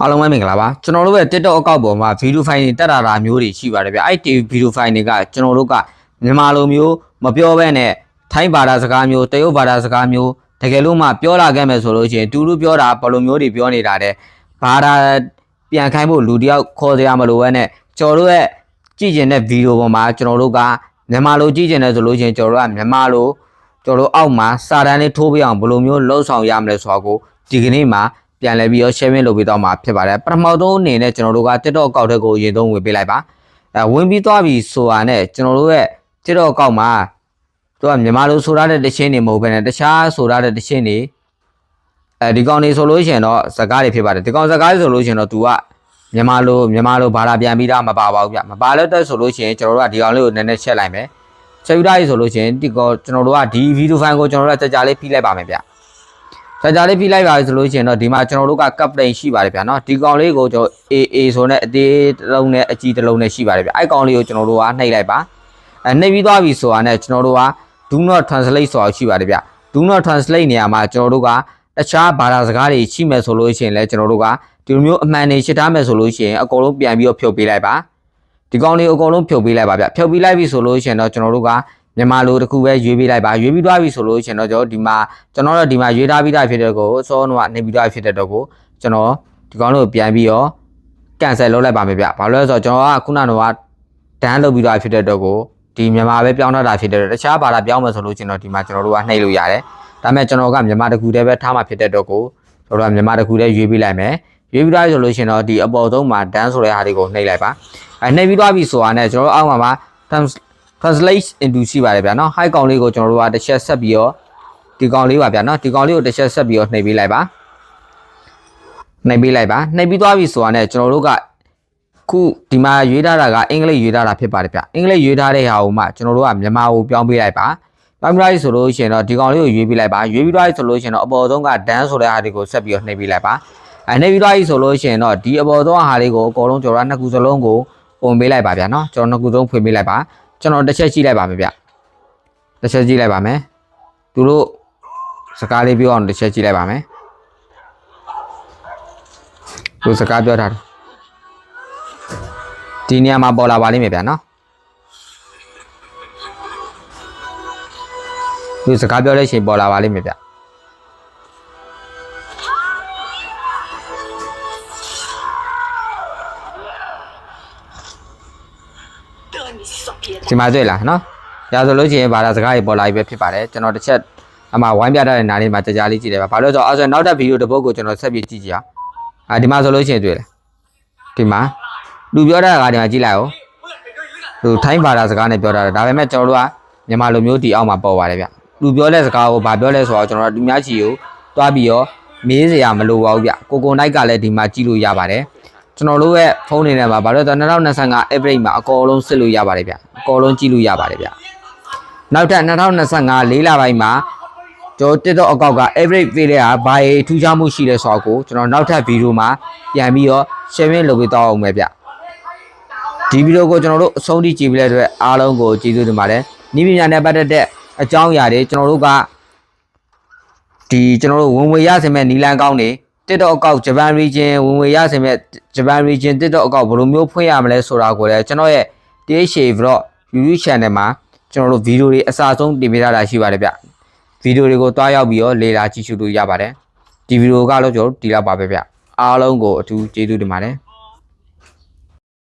အားလုံးပဲမင်္ဂလာပါကျွန်တော်တို့ရဲ့ TikTok အကောင့်ပေါ်မှာဗီဒီယိုဖိုင်တွေတက်တာတာမျိုးတွေရှိပါတယ်ဗျအဲ့ဒီဗီဒီယိုဖိုင်တွေကကျွန်တော်တို့ကမြန်မာလိုမျိုးမပြောဘဲနဲ့ထိုင်းဘာသာစကားမျိုးတရုတ်ဘာသာစကားမျိုးတကယ်လို့မှပြောလာခဲ့မယ်ဆိုလို့ရှိရင်တူတူပြောတာဘယ်လိုမျိုးတွေပြောနေတာတဲ့ဘာသာပြန်ခိုင်းဖို့လူတယောက်ခေါ်စရာမလိုဘဲနဲ့ကျွန်တော်တို့ရဲ့ကြည့်ကျင်တဲ့ဗီဒီယိုပေါ်မှာကျွန်တော်တို့ကမြန်မာလိုကြည့်ကျင်တယ်ဆိုလို့ရှိရင်ကျွန်တော်တို့ကမြန်မာလိုကျွန်တော်တို့အောက်မှာစာတန်းလေးထိုးပြအောင်ဘယ်လိုမျိုးလှုပ်ဆောင်ရမလဲဆိုတာကိုဒီကနေ့မှာ ပြန်လဲပြီးတော့ sharing လုပ်ပေးတော့မှာဖြစ်ပါတယ်ပထမဆုံးအနေနဲ့ကျွန်တော်တို့က TikTok အကောင့်ထဲကိုအရင်ဆုံးဝင်ပေးလိုက်ပါအဲဝင်ပြီးသွားပြီဆိုတာနဲ့ကျွန်တော်တို့ရဲ့ TikTok အကောင့်မှာသူကမြန်မာလိုဆိုရတဲ့တခြင်းတွေမဟုတ်ဘဲနဲ့တခြားဆိုရတဲ့တခြင်းတွေအဲဒီကောင်တွေဆိုလို့ရှိရင်တော့စကားတွေဖြစ်ပါတယ်ဒီကောင်စကားတွေဆိုလို့ရှိရင်တော့ तू ကမြန်မာလိုမြန်မာလိုဘာသာပြန်ပြီးသားမပါပါဘူးဗျမပါလို့တက်ဆိုလို့ရှိရင်ကျွန်တော်တို့ကဒီကောင်လေးကိုနည်းနည်းချက်လိုက်မယ်ချက်ပြီးသားပြီဆိုလို့ရှိရင်ဒီကောင်ကျွန်တော်တို့ကဒီဗီဒီယိုဖိုင်ကိုကျွန်တော်တို့ကကြာကြာလေးဖိလိုက်ပါမယ်ဗျ ကြာကြာလေးပြလိုက်ပါဆိုလို့ရှိရင်တော့ဒီမှာကျွန်တော်တို့က cup plane ရှိပါတယ်ဗျာနော်ဒီကောင်လေးကိုကျွန်တော် AA ဆိုတဲ့အသေးတစ်လုံးနဲ့အကြီးတစ်လုံးနဲ့ရှိပါတယ်ဗျအဲ့ကောင်လေးကိုကျွန်တော်တို့ကနှိပ်လိုက်ပါအဲနှိပ်ပြီးသွားပြီဆိုတာနဲ့ကျွန်တော်တို့က do not translate ဆိုတာရှိပါတယ်ဗျ do not translate နေရာမှာကျွန်တော်တို့ကတခြားဘာသာစကားတွေရှိမယ်ဆိုလို့ရှိရင်လည်းကျွန်တော်တို့ကဒီလိုမျိုးအမှန်တွေရှင်းထားမယ်ဆိုလို့ရှိရင်အကုန်လုံးပြန်ပြီးတော့ဖြုတ်ပေးလိုက်ပါဒီကောင်လေးကိုအကုန်လုံးဖြုတ်ပေးလိုက်ပါဗျဖြုတ်ပေးလိုက်ပြီဆိုလို့ရှိရင်တော့ကျွန်တော်တို့က မြန်မာလိုတစ်ခုပဲရွေးပေးလိုက်ပါရွေးပြီးသွားပြီဆိုလို့ရှိရင်တော့ကျွန်တော်ဒီမှာကျွန်တော်တို့ဒီမှာရွေးထားပြီးသားဖြစ်တဲ့ကိုစောနုကနေပြီးသားဖြစ်တဲ့တော့ကိုကျွန်တော်ဒီကောင်လေးကိုပြန်ပြီးတော့ cancel လုပ်လိုက်ပါမယ်ဗျဘာလို့လဲဆိုတော့ကျွန်တော်ကခုနကတော့ဒန်းလုပ်ပြီးသားဖြစ်တဲ့တော့ကိုဒီမြန်မာပဲပြောင်းထားတာဖြစ်တဲ့တော့တခြားဘာသာပြောင်းမယ်ဆိုလို့ကျွန်တော်ဒီမှာကျွန်တော်တို့ကနှိပ်လို့ရတယ်ဒါပေမဲ့ကျွန်တော်ကမြန်မာတစ်ခုတည်းပဲထားမှဖြစ်တဲ့တော့ကိုကျွန်တော်ကမြန်မာတစ်ခုတည်းရွေးပေးလိုက်မယ်ရွေးပြီးသားဆိုလို့ရှင်တော့ဒီအပေါ်ဆုံးမှာဒန်းဆိုတဲ့ဟာတွေကိုနှိပ်လိုက်ပါအဲနှိပ်ပြီးသွားပြီဆိုတာနဲ့ကျွန်တော်တို့အောက်မှာမှာ trans- translate into ရှိပါတယ်ဗျာနော် high ကောင်လေးကိုကျွန်တော်တို့ကတစ်ချက်ဆက်ပြီးတော့ဒီကောင်လေးပါဗျာနော်ဒီကောင်လေးကိုတစ်ချက်ဆက်ပြီးတော့နှိပ်ပေးလိုက်ပါနှိပ်ပေးလိုက်ပါနှိပ်ပြီးသွားပြီဆိုတာနဲ့ကျွန်တော်တို့ကခုဒီမှာရွေးထားတာကအင်္ဂလိပ်ရွေးထားတာဖြစ်ပါတယ်ဗျအင်္ဂလိပ်ရွေးထားတဲ့ဟာကိုမှကျွန်တော်တို့ကမြန်မာကိုပြောင်းပေးလိုက်ပါပြောင်းပြလိုက်ဆိုလို့ရှိရင်တော့ဒီကောင်လေးကိုရွေးပေးလိုက်ပါရွေးပြီးသွားပြီဆိုလို့ရှိရင်တော့အပေါ်ဆုံးက dance ဆိုတဲ့ဟာတွေကိုဆက်ပြီးတော့နှိပ်ပေးလိုက်ပါအဲနှိပ်ပြီးသွားပြီဆိုလို့ရှိရင်တော့ဒီအပေါ်ဆုံးဟာလေးကိုအကုန်လုံးကျွန်တော်ကနှစ်ခုစလုံးကိုပုံပေးလိုက်ပါဗျာနော်ကျွန်တော်နှစ်ခုစလုံးဖွင့်ပေးလိုက်ပါ ကျွန်တော်တစ်ချက်ကြည့်လိုက်ပါမယ်ဗျတစ်ချက်ကြည့်လိုက်ပါမယ်သူတို့စကားလေးပြောအောင်တစ်ချက်ကြည့်လိုက်ပါမယ်သူစကားပြောထားတယ်ဒီနေရာမှာပေါ်လာပါလိမ့်မယ်ဗျာနော်သူစကားပြောတဲ့အချိန်ပေါ်လာပါလိမ့်မယ်ဗျ ဒီမှာတွေ့လားနော်ဒါဆိုလို့ရှိရင်ဘာသာစကားတွေပေါ်လာပြီပဲဖြစ်ပါတယ်ကျွန်တော်တစ်ချက်အမှဝိုင်းပြထားတဲ့နားလေးမှာကြာကြာလေးကြည့်တယ်ပါဘာလို့လဲဆိုတော့အဲ့ဆိုနောက်တဲ့ဗီဒီယိုတစ်ပုဒ်ကိုကျွန်တော်ဆက်ပြီးကြည့်ကြည့်အောင်အာဒီမှာဆိုလို့ရှိရင်တွေ့လားဒီမှာလူပြောတဲ့စကားဒီမှာကြည့်လိုက်အောင်သူထိုင်းဘာသာစကားနဲ့ပြောတာဒါပေမဲ့ကျွန်တော်တို့ကမြန်မာလိုမျိုးဒီအောက်မှာပေါ်ပါတယ်ဗျလူပြောတဲ့စကားကိုဘာပြောလဲဆိုတော့ကျွန်တော်တို့လူများချီကိုတွားပြီးတော့မေးစရာမလိုပါဘူးဗျကိုကိုနိုင်ကလည်းဒီမှာကြည့်လို့ရပါတယ် ကျွန်တော်တို့ရဲ့ဖုန်းတွေထဲမှာဘာလို့လဲဆိုတော့2025 average မှာအကောလုံးစစ်လို့ရပါတယ်ဗျအကောလုံးကြည့်လို့ရပါတယ်ဗျနောက်ထပ်2025လေးလပိုင်းမှာကျွန်တော် TikTok အကောင့်က average ပေးတဲ့ဟာဘာရေးထူးခြားမှုရှိလဲဆိုတော့ကိုကျွန်တော်နောက်ထပ်ဗီဒီယိုမှာပြန်ပြီးတော့ sharing လုပ်ပေးတော့အောင်ပဲဗျဒီဗီဒီယိုကိုကျွန်တော်တို့အဆုံးထိကြည့်ပြီးတဲ့အတွက်အားလုံးကိုကျေးဇူးတင်ပါတယ်နီးပညာနဲ့ပတ်သက်တဲ့အကြောင်းအရာတွေကျွန်တော်တို့ကဒီကျွန်တော်တို့ဝင်ဝေရစင်မဲ့နီလန်ကောင်းနေ TikTok အကောင့် Japan region ဝင်ဝေရစင်မဲ့ Japan region TikTok အကောင့်ဘယ်လိုမျိုးဖွင့်ရမလဲဆိုတာကိုလည်းကျွန်တော်ရဲ့ THA Vlog YouTube channel မှာကျွန်တော်တို့ဗီဒီယိုတွေအစားဆုံးတင်ပေးထားတာရှိပါတယ်ဗျဗီဒီယိုတွေကိုတွားရောက်ပြီးတော့လေ့လာကြည့်ရှုလို့ရပါတယ်ဒီဗီဒီယိုကတော့ကျွန်တော်တို့ဒီလောက်ပါပဲဗျအားလုံးကိုအထူးကျေးဇူးတင်ပါတယ်